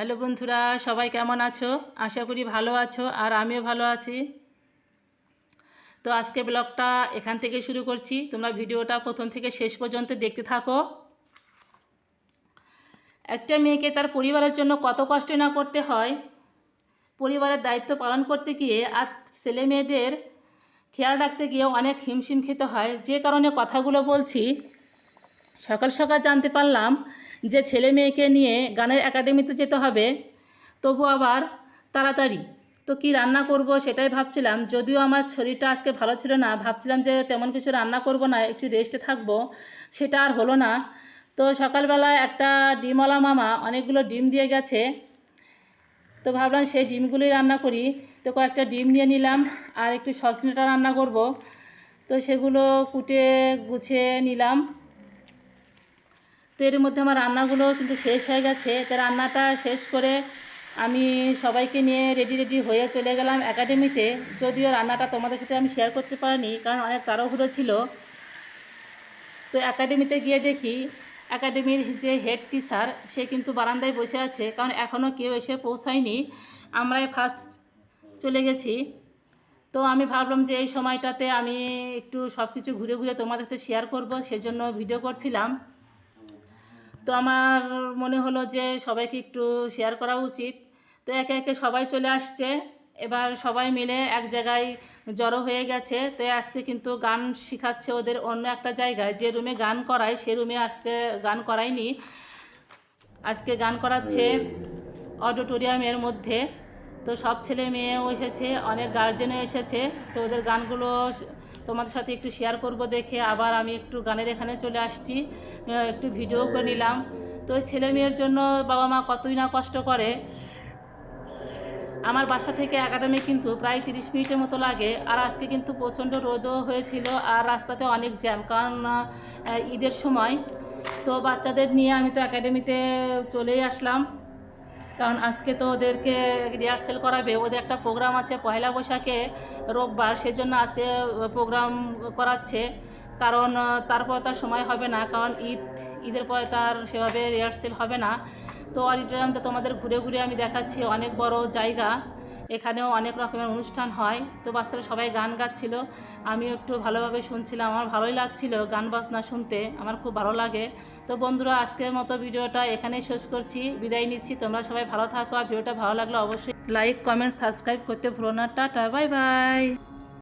Hello বন্ধুরা, সবাই কেমন আছো? আশা করি ভালো আছো আর আমিও ভালো আছি। তো আজকে ব্লগটা এখান থেকে শুরু করছি। তোমরা ভিডিওটা প্রথম থেকে শেষ পর্যন্ত দেখতে থাকো। একটা মেয়েকে তার পরিবারের জন্য কত কষ্ট না করতে হয়, পরিবারের দায়িত্ব পালন করতে গিয়ে আর ছেলে মেয়েদের খেয়াল রাখতে গিয়ে অনেক হিমশিম খেতে হয়। যে কারণে কথাগুলো বলছি সকাল সকাল জানতে পারলাম যে ছেলে মেয়েকে নিয়ে গানের একাডেমিতে যেতে হবে। তবু আবার তাড়াতাড়ি। তো কি রান্না করব সেটাই ভাবছিলাম। যদিও আমার শরীরটা আজকে ভালো ছিল না, ভাবছিলাম যে তেমন কিছু রান্না করব না, একটু রেস্টে থাকব। সেটা আর হলো না। তো সকালবেলা একটা ডিমওয়ালা মামা অনেকগুলো ডিম দিয়ে গেছে। তো ভাবলাম সেই ডিমগুলোই রান্না করি। তো কয়েকটা ডিম নিয়ে নিলাম আর একটু সজনেটা রান্না করব। তো সেগুলো কুটে গুছিয়ে নিলাম। তো এর মধ্যে আমার রান্নাগুলো কিন্তু শেষ হয়ে গেছে। তো রান্নাটা শেষ করে আমি সবাইকে নিয়ে রেডি রেডি হয়ে চলে গেলাম একাডেমিতে যদিও রান্নাটা তোমাদের সাথে আমি শেয়ার করতে পারিনি, কারণ অনেক তাড়াহুড়ো ছিল। তো একাডেমিতে গিয়ে দেখি একাডেমির যে হেড টিচার সে কিন্তু বারান্দায় বসে আছে, কারণ এখনও কেউ এসে পৌঁছায়নি। আমরাই ফার্স্ট চলে গেছি। তো আমি ভাবলাম যে এই সময়টাতে আমি একটু সব কিছু ঘুরে ঘুরে তোমাদের সাথে শেয়ার করব, সেজন্য ভিডিও করছিলাম। তো আমার মনে হলো যে সবাইকে একটু শেয়ার করা উচিত। তো একে একে সবাই চলে আসছে। এবার সবাই মিলে এক জায়গায় জড়ো হয়ে গেছে। তো আজকে কিন্তু গান শেখাচ্ছে ওদের অন্য একটা জায়গায়। যে রুমে গান করায়, সে রুমে আজকে গান করায়নি। আজকে গান করাচ্ছে অডিটোরিয়ামের মধ্যে। তো সব ছেলে মেয়েও এসেছে, অনেক গার্জেনও এসেছে। তো ওদের গানগুলো তোমাদের সাথে একটু শেয়ার করব দেখে। আবার আমি একটু গানের এখানে চলে আসছি। একটু ভিডিও করে নিলাম। তো ছেলে মেয়ের জন্য বাবা মা কতই না কষ্ট করে। আমার বাসা থেকে একাডেমি কিন্তু প্রায় তিরিশ মিনিটের মতো লাগে। আর আজকে কিন্তু প্রচণ্ড রোদও হয়েছিল আর রাস্তাতে অনেক জ্যাম। কারণ ঈদের সময় তো বাচ্চাদের নিয়ে আমি তো একাডেমিতে চলেই আসলাম। কারণ আজকে তো ওদেরকে রিহার্সেল করাবে। ওদের একটা প্রোগ্রাম আছে পয়লা বৈশাখে, রোববার, সেজন্য আজকে প্রোগ্রাম করাচ্ছে। কারণ তারপর তার সময় হবে না, কারণ ঈদ, ঈদের পরে তার সেভাবে রিহার্সেল হবে না। তো অডিটোরিয়ামটা তোমাদের ঘুরে ঘুরে আমি দেখাচ্ছি, অনেক বড় জায়গা। এখানেও অনেক রকমের অনুষ্ঠান হয়। তো বাচ্চারা সবাই গান গাচ্ছিল। আমিও একটু ভালোভাবে শুনছিলাম। আমার ভালোই লাগছিল গান বাজনা শুনতে। আমার খুব ভালো লাগে। তো বন্ধুরা, আজকের মতো ভিডিওটা এখানেই শেষ করছি। বিদায় নিচ্ছি। তোমরা সবাই ভালো থাকো। আর ভিডিওটা ভালো লাগলে অবশ্যই লাইক, কমেন্ট, সাবস্ক্রাইব করতে ভুলো না। Tata, bye bye.